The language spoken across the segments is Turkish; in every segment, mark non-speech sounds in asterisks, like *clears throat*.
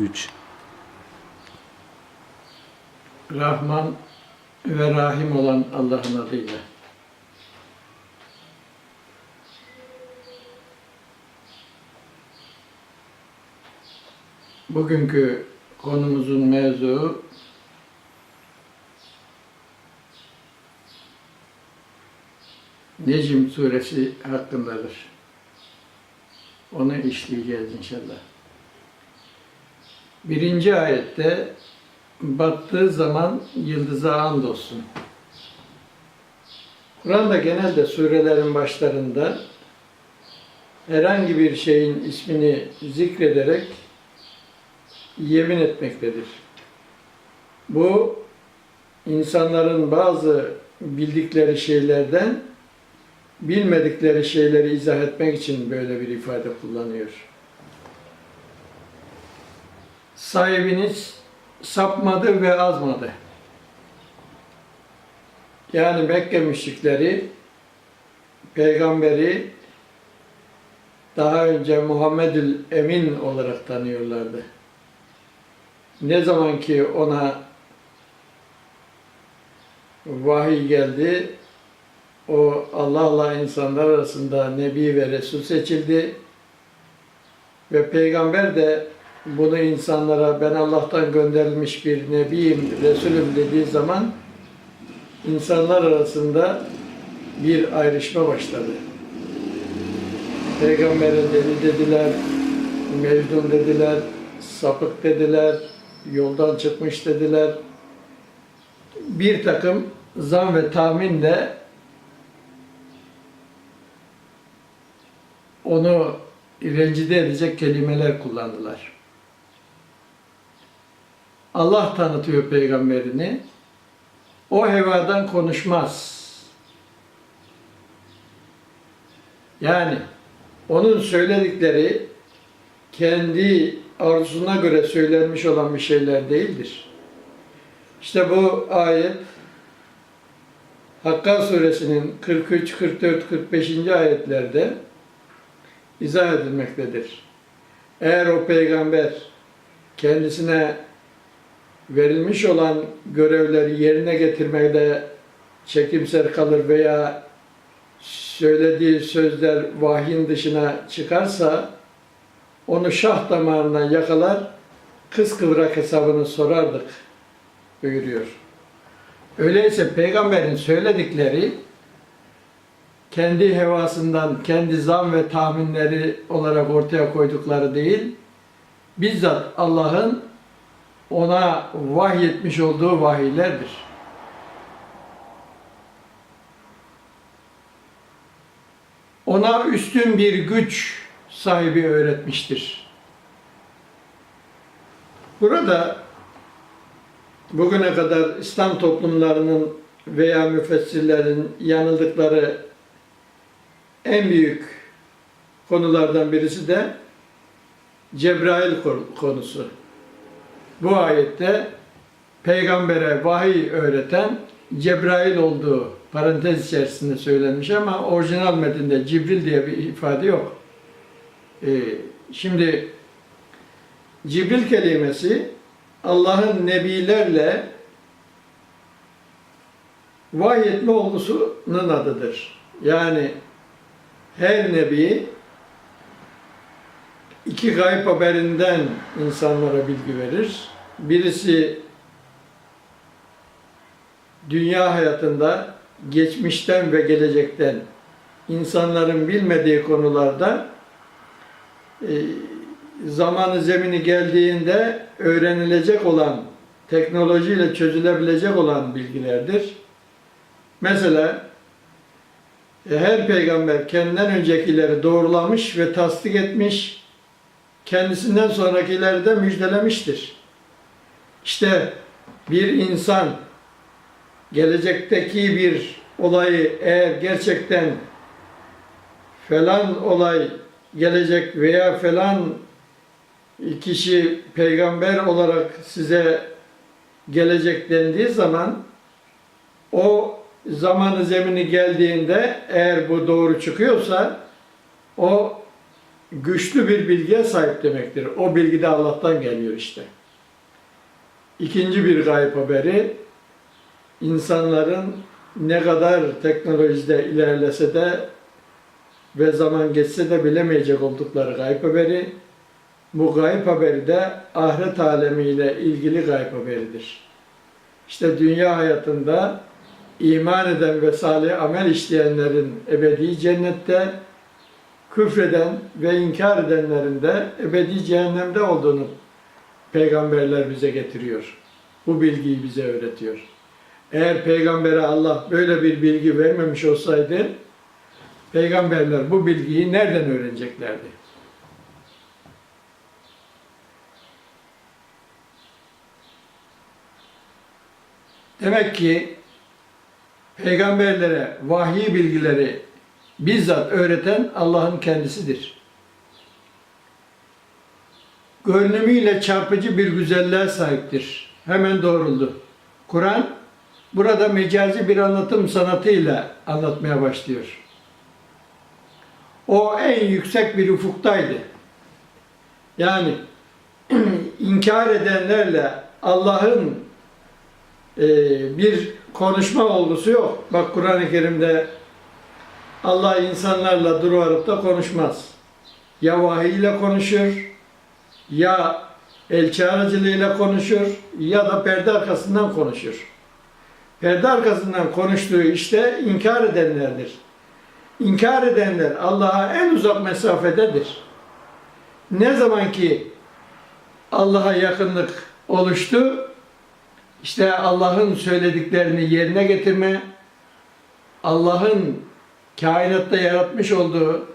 3. Rahman ve Rahim olan Allah'ın adıyla. Bugünkü konumuzun mevzuu Necm suresi hakkındadır. Onu işleyeceğiz inşallah. Birinci ayette battığı zaman yıldıza andolsun. Kur'an'da genelde surelerin başlarında herhangi bir şeyin ismini zikrederek yemin etmektedir. Bu insanların bazı bildikleri şeylerden bilmedikleri şeyleri izah etmek için böyle bir ifade kullanıyor. Sahibiniz sapmadı ve azmadı. Yani Mekke müşrikleri peygamberi daha önce Muhammedül Emin olarak tanıyorlardı. Ne zaman ki ona vahiy geldi, o Allah'la insanlar arasında Nebi ve Resul seçildi ve peygamber de bunu insanlara ben Allah'tan gönderilmiş bir nebiyim, Resulüm dediği zaman insanlar arasında bir ayrışma başladı. Peygamber'e deli dediler, mecnun dediler, sapık dediler, yoldan çıkmış dediler. Bir takım zan ve tahminle onu rencide edecek kelimeler kullandılar. Allah tanıtıyor peygamberini. O hevadan konuşmaz. Yani onun söyledikleri kendi arzusuna göre söylenmiş olan bir şeyler değildir. İşte bu ayet Hakka suresinin 43, 44, 45. ayetlerde izah edilmektedir. Eğer o peygamber kendisine verilmiş olan görevleri yerine getirmede çekimser kalır veya söylediği sözler vahyin dışına çıkarsa onu şah damarından yakalar, kıskıvrak hesabını sorardık buyuruyor. Öyleyse peygamberin söyledikleri kendi hevasından, kendi zan ve tahminleri olarak ortaya koydukları değil, bizzat Allah'ın ona vahyetmiş olduğu vahiylerdir. Ona üstün bir güç sahibi öğretmiştir. Burada bugüne kadar İslam toplumlarının veya müfessirlerin yanıldıkları en büyük konulardan birisi de Cebrail konusu. Bu ayette peygambere vahiy öğreten Cebrail olduğu parantez içerisinde söylenmiş ama orijinal metinde Cibril diye bir ifade yok. Ee, şimdi Cibril kelimesi Allah'ın nebilerle vahyetme olgusunun adıdır. Yani her nebi iki gayb haberinden insanlara bilgi verir. Birisi dünya hayatında geçmişten ve gelecekten insanların bilmediği konularda e, zamanı zemini geldiğinde öğrenilecek olan, teknolojiyle çözülebilecek olan bilgilerdir. Mesela e, her peygamber kendinden öncekileri doğrulamış ve tasdik etmiş, kendisinden sonrakileri de müjdelemiştir. İşte bir insan gelecekteki bir olayı eğer gerçekten falan olay gelecek veya falan kişi peygamber olarak size gelecek dendiği zaman o zamanı zemini geldiğinde eğer bu doğru çıkıyorsa o güçlü bir bilgiye sahip demektir. O bilgi de Allah'tan geliyor işte. İkinci bir gayb haberi, insanların ne kadar teknolojide ilerlese de ve zaman geçse de bilemeyecek oldukları gayb haberi, bu gayb haberi de ahiret alemiyle ilgili gayb haberidir. İşte dünya hayatında iman eden ve salih amel işleyenlerin ebedi cennette, küfreden ve inkar edenlerin de ebedi cehennemde olduğunu peygamberler bize getiriyor. Bu bilgiyi bize öğretiyor. Eğer peygambere Allah böyle bir bilgi vermemiş olsaydı, peygamberler bu bilgiyi nereden öğreneceklerdi? Demek ki peygamberlere vahiy bilgileri bizzat öğreten Allah'ın kendisidir. Görünümüyle çarpıcı bir güzelliğe sahiptir. Hemen doğruldu. Kur'an burada mecazi bir anlatım sanatıyla anlatmaya başlıyor. O en yüksek bir ufuktaydı. Yani *clears throat* inkar edenlerle Allah'ın e, bir konuşma olgusu yok. Bak Kur'an-ı Kerim'de Allah insanlarla durup da konuşmaz. Ya vahiy ile konuşur, ya elçi aracılığıyla konuşur, ya da perde arkasından konuşur. Perde arkasından konuştuğu işte inkar edenlerdir. İnkar edenler Allah'a en uzak mesafededir. Ne zaman ki Allah'a yakınlık oluştu, işte Allah'ın söylediklerini yerine getirme, Allah'ın kainatta yaratmış olduğu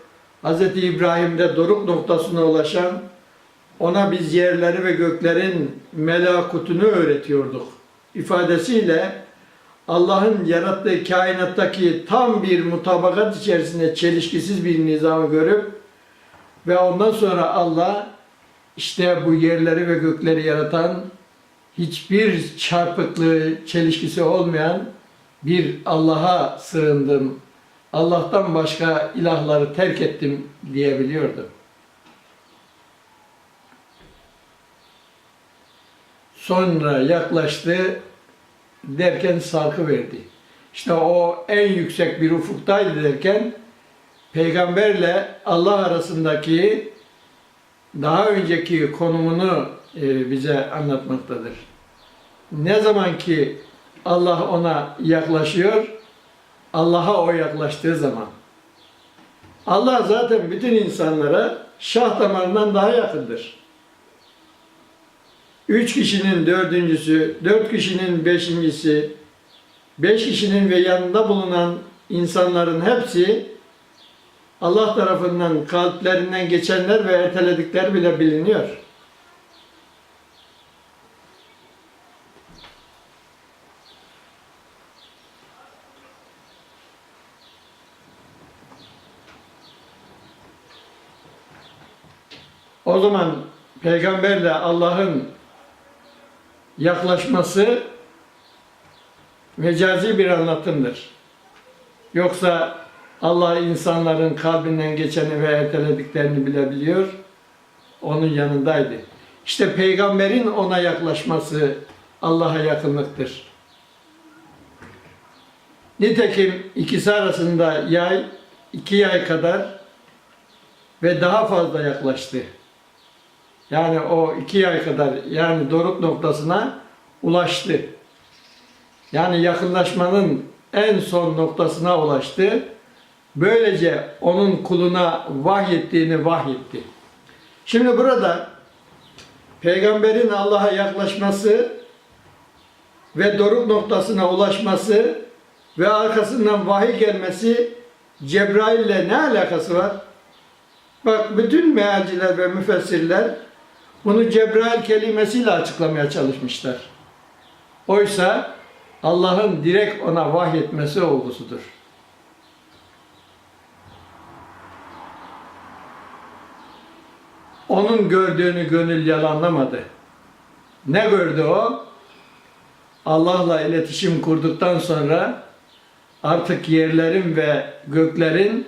Hz. İbrahim'de doruk noktasına ulaşan ona biz yerleri ve göklerin melakutunu öğretiyorduk ifadesiyle Allah'ın yarattığı kainattaki tam bir mutabakat içerisinde çelişkisiz bir nizamı görüp ve ondan sonra Allah işte bu yerleri ve gökleri yaratan hiçbir çarpıklığı, çelişkisi olmayan bir Allah'a sığındım. Allah'tan başka ilahları terk ettim diyebiliyordu. Sonra yaklaştı derken sarkı verdi. İşte o en yüksek bir ufuktaydı derken peygamberle Allah arasındaki daha önceki konumunu e, bize anlatmaktadır. Ne zaman ki Allah ona yaklaşıyor, Allah'a o yaklaştığı zaman. Allah zaten bütün insanlara şah damarından daha yakındır. Üç kişinin dördüncüsü, dört kişinin beşincisi, beş kişinin ve yanında bulunan insanların hepsi Allah tarafından kalplerinden geçenler ve erteledikler bile biliniyor. O zaman peygamberle Allah'ın yaklaşması mecazi bir anlatımdır. Yoksa Allah insanların kalbinden geçeni ve ertelediklerini bilebiliyor. Onun yanındaydı. İşte peygamberin ona yaklaşması Allah'a yakınlıktır. Nitekim ikisi arasında yay, iki yay kadar ve daha fazla yaklaştı. Yani o iki ay kadar yani doruk noktasına ulaştı. Yani yakınlaşmanın en son noktasına ulaştı. Böylece onun kuluna vahyettiğini vahyetti. Şimdi burada peygamberin Allah'a yaklaşması ve doruk noktasına ulaşması ve arkasından vahiy gelmesi Cebrail'le ne alakası var? Bak bütün mealciler ve müfessirler bunu Cebrail kelimesiyle açıklamaya çalışmışlar. Oysa Allah'ın direkt ona vahyetmesi olgusudur. Onun gördüğünü gönül yalanlamadı. Ne gördü o? Allah'la iletişim kurduktan sonra artık yerlerin ve göklerin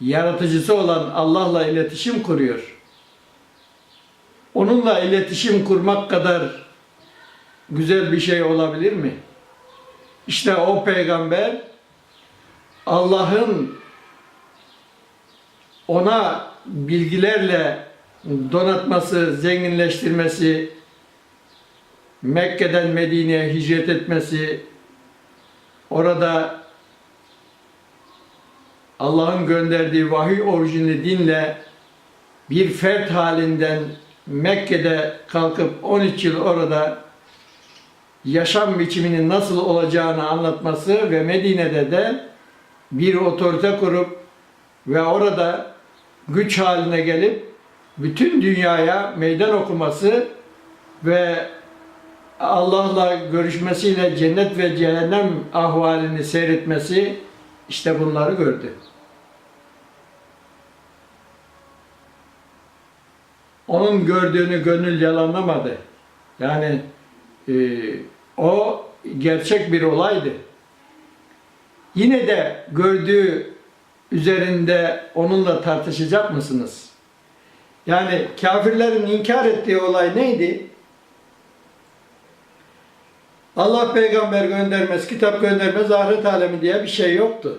yaratıcısı olan Allah'la iletişim kuruyor. Onunla iletişim kurmak kadar güzel bir şey olabilir mi? İşte o peygamber Allah'ın ona bilgilerle donatması, zenginleştirmesi, Mekke'den Medine'ye hicret etmesi, orada Allah'ın gönderdiği vahiy orijinli dinle bir fert halinden Mekke'de kalkıp 13 yıl orada yaşam biçiminin nasıl olacağını anlatması ve Medine'de de bir otorite kurup ve orada güç haline gelip bütün dünyaya meydan okuması ve Allah'la görüşmesiyle cennet ve cehennem ahvalini seyretmesi işte bunları gördü. Onun gördüğünü gönül yalanlamadı. Yani e, o gerçek bir olaydı. Yine de gördüğü üzerinde onunla tartışacak mısınız? Yani kafirlerin inkar ettiği olay neydi? Allah peygamber göndermez, kitap göndermez, ahiret alemi diye bir şey yoktu.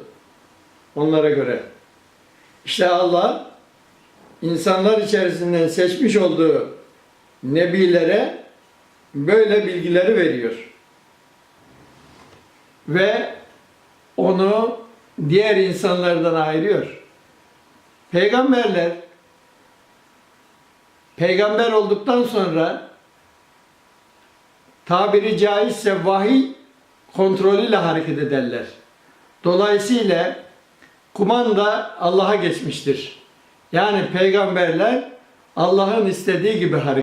Onlara göre. İşte Allah insanlar içerisinden seçmiş olduğu nebilere böyle bilgileri veriyor. Ve onu diğer insanlardan ayırıyor. Peygamberler peygamber olduktan sonra tabiri caizse vahiy kontrolüyle hareket ederler. Dolayısıyla kumanda Allah'a geçmiştir. Yani peygamberler Allah'ın istediği gibi hareket